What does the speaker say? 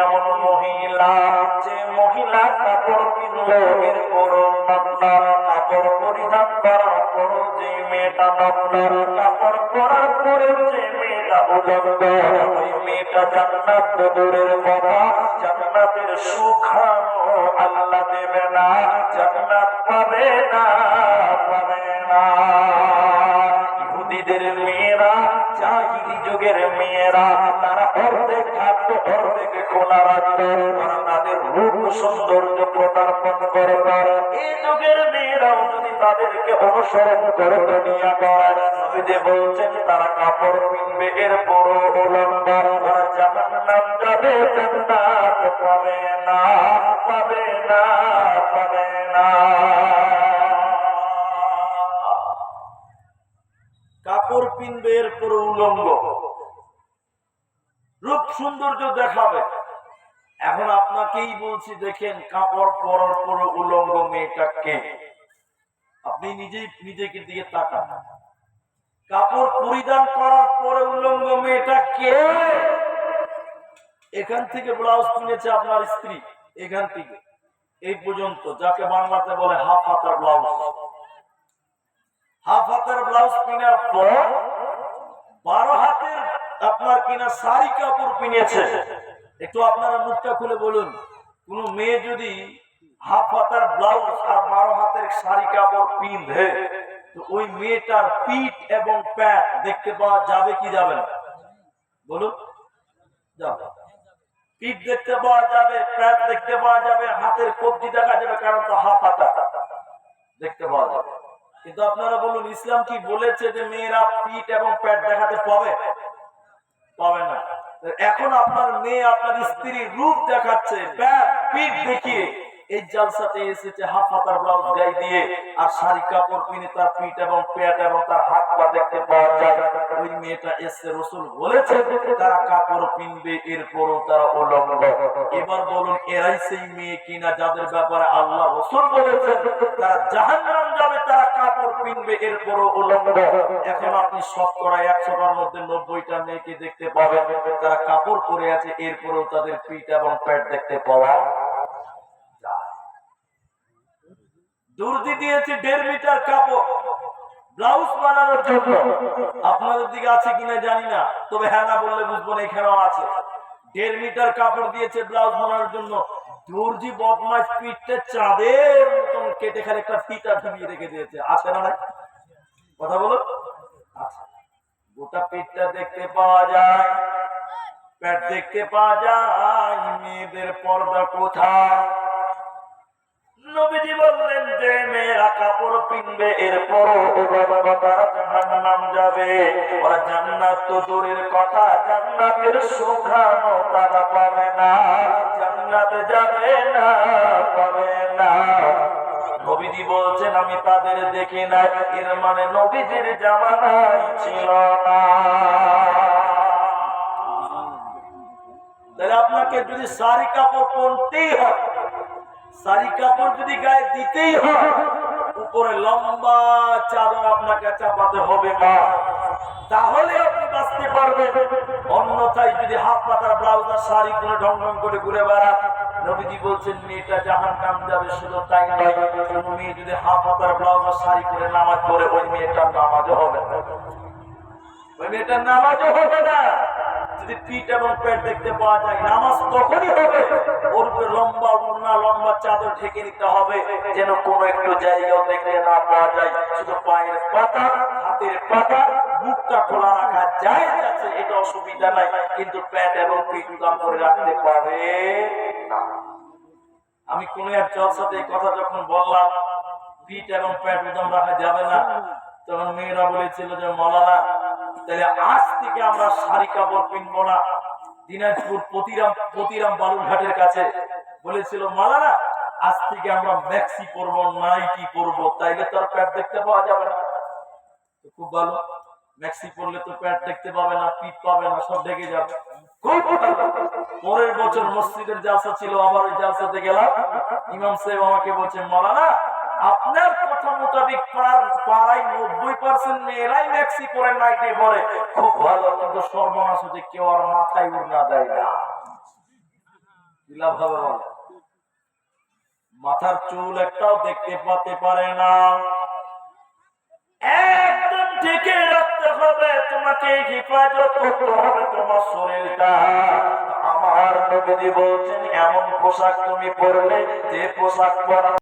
এমন মহিলা যে মহিলা কাপড় কিনলো কাপড় পরিধান করার পর যে মেয়েটা নগ্ন কাপড় পরার পরে যে মেয়েটা উলঙ্গ ওই মেয়েটা জান্নাত দূরের কথা জান্নাতের আল্লাহ দেবে না, জান্নাত পাবে না পাবে না। যুগের মেয়েরা, তারা অর্ধেক থাকতো অর্ধেক খোলা রাখতো। তাদের রূপ সৌন্দর্য প্রদর্পণ করতো। এই যুগের মেয়েরাও যদি তাদেরকে অনুসরণ করে দুনিয়া করে নবীজি বলছেন, তারা কাপড় কিনবে এরপর উলঙ্গ। তারা জাহান্নাম যাবে পাবে না পাবে না পাবে না। কাপড় পিনবে এরপর উলঙ্গ। রূপ সৌন্দর্য দেখাবে। এখন আপনাকেই বলছি, দেখেন কাপড় পরার পর উলঙ্গ মেয়েটা কে? আপনি নিজেই নিজেকে দিকে তাকান। কাপড় পরিধান করার পরে উলঙ্গ মেয়েটা কে? এখান থেকে ব্লাউজ কিনেছে আপনার স্ত্রী, এখান থেকে। এই পর্যন্ত, যাকে বাংলাতে বলে হাফ হাতার ব্লাউজ। হাফ হাতের ব্লাউজ কেনার পর বারো হাতের কিনা শাড়ি কাপড় কিনেছে একটু আপনারা মুখটা খুলে বলুন। কোন মেয়ে যদি হাফ হাতের ব্লাউজ আর বারো হাতের শাড়ি কাপড় পিন্ধে ওই মেয়েটার পিঠ এবং প্যাট দেখতে পাওয়া যাবে কি যাবে না? বলুন। পিঠ দেখতে পাওয়া যাবে, প্যাট দেখতে পাওয়া যাবে, হাতের কবজি দেখা যাবে, কারণ তো হাফ হাতা। দেখতে পাওয়া যাবে। কিন্তু আপনারা বলুন, ইসলাম কি বলেছে যে মেয়েরা পিঠ এবং প্যাট দেখাতে পাবে? পাবে না। এখন আপনার মেয়ে আপনার স্ত্রী রূপ দেখাচ্ছে। দেখিয়ে। এই জালসাতে এসেছে হাফ হাতার ব্লাউজ গায়ে দিয়ে আর শাড়ি কাপড় কিনে তার পিঠ এবং পেট এবং তার হাত পা দেখতে পাওয়া যায়, ওই মেয়েটা এসে রসুল বলেছে, তারা কাপড় কিনবে এরপরও তারা উলঙ্গ। এবার বলুন, এরাই সেই মেয়ে কিনা যাদের ব্যাপারে আল্লাহ রসুল বলেছে তারা জাহান্নাম যাবে, তারা কাপড় কিনবে এরপরও উলঙ্গ। এখন আপনি শতকরা একশোটার মধ্যে নব্বইটা মেয়েকে দেখতে পাবেন, তারা কাপড় পরে আছে, এরপরেও তাদের পিঠ এবং প্যাট দেখতে পাওয়া যায় দুর্দি দিয়েছে দেড় মিটার কাপড়। ব্লাউজ বানানোর জন্য। আপনাদের দিকে আছে কিনা জানি না, তবে হ্যাঁ না বললে বুঝব না, এখানেও আছে। দেড় মিটার কাপড় দিয়েছে ব্লাউজ বানানোর জন্য। দর্জি বদমাস পিঠটা চাঁদের মতন কেটে একটা ঢুকিয়ে রেখে দিয়েছে। আছে না কথা বলো। আচ্ছা। গোটা পিঠটা দেখতে পাওয়া যায়। দেখতে পাওয়া যায়। মেয়েদের পর্দা কোথায়? নবীজি বললেন, যে মেয়েরা কাপড় পিনবে, এরপরও তারা জাহান্নাম যাবে। ওরা জান্নাত তো দূরের কথা, জান্নাতের সুখানো তারা পাবে না, জান্নাতে যাবে না, পাবে না। নবীজি বলছেন, আমি তাদের দেখি নাই, এর মানে নবীজির জামানাই ছিল না। তাহলে আপনাকে যদি সারি কাপড় পরতেই হয় শাড়ি কাপড় যদি গায়ে দিতেই হয়, উপরে লম্বা চাদর আপনাকে চাপাতে হবে মা তাহলে আপনি বাঁচতে পারবেন। অন্যথায় যদি হাফ পাতার ব্লাউজার শাড়ি করে ঢং ঢং করে ঘুরে বেড়ান নবীজি বলছেন, মেয়েটা জাহান নাম যাবে শুধু তাই নয় মেয়ে যদি হাফ পাতার ব্লাউজ আর শাড়ি করে নামাজ পড়ে, ওই মেয়েটার নামাজও হবে না। ওই মেয়েটার নামাজও হবে না। যদি পিঠ এবং পেট দেখতে পাওয়া যায়, নামাজ তখনই হবে। ওর লম্বা উড়না, লম্বা চাদর ঢেকে নিতে হবে, যেন কোনো একটু জায়গাও দেখতে না পাওয়া যায়। শুধু পায়ের পাতা, হাতের পাতা, মুখটা খোলা রাখা যায় আছে এটা অসুবিধা নাই। কিন্তু পেট এবং পিঠ উদাম করে রাখতে পারে আমি কোন এক জলসাতে এই কথা যখন বললাম, পিঠ এবং পেট উদাম রাখা যাবে না, তখন মেয়েরা বলেছিল যে, মলানা তাহলে আজ থেকে আমরা শাড়ি কাপড় কিনবো না। দিনাজপুর পতিরাম পতিরাম বালুরঘাটের কাছে বলেছিল মালানা আজ থেকে আমরা ম্যাক্সি পরবো নাইটি পরবো তাইলে তো আর প্যাট দেখতে পাওয়া যাবে না। খুব ভালো ম্যাক্সি পরলে তো প্যাট দেখতে পাবে না পিঠ পাবে না সব ঢেকে যাবে। পরের বছর মসজিদের জালসা ছিল আবার ওই জালসাতে গেলাম। ইমাম সাহেব আমাকে বলছেন মালানা আপনার কথা মোতাবিক পাড়ার পাড়ায় নব্বই পার্সেন্ট মেয়েরাই ম্যাক্সি পরে নাইটে পরে। খুব ভালো, কিন্তু সর্বনাশ হচ্ছে কেউ আর মাথায় উড়না দেয় না? মাথার চুল একটাও দেখতে পাতে পারে না। একদম ঢেকে রাখতে হবে, তোমাকে হেফাজত করতে হবে তোমার শরীরটা। আমার নবীজি বলছেন, এমন পোশাক তুমি পরলে যে পোশাক পরা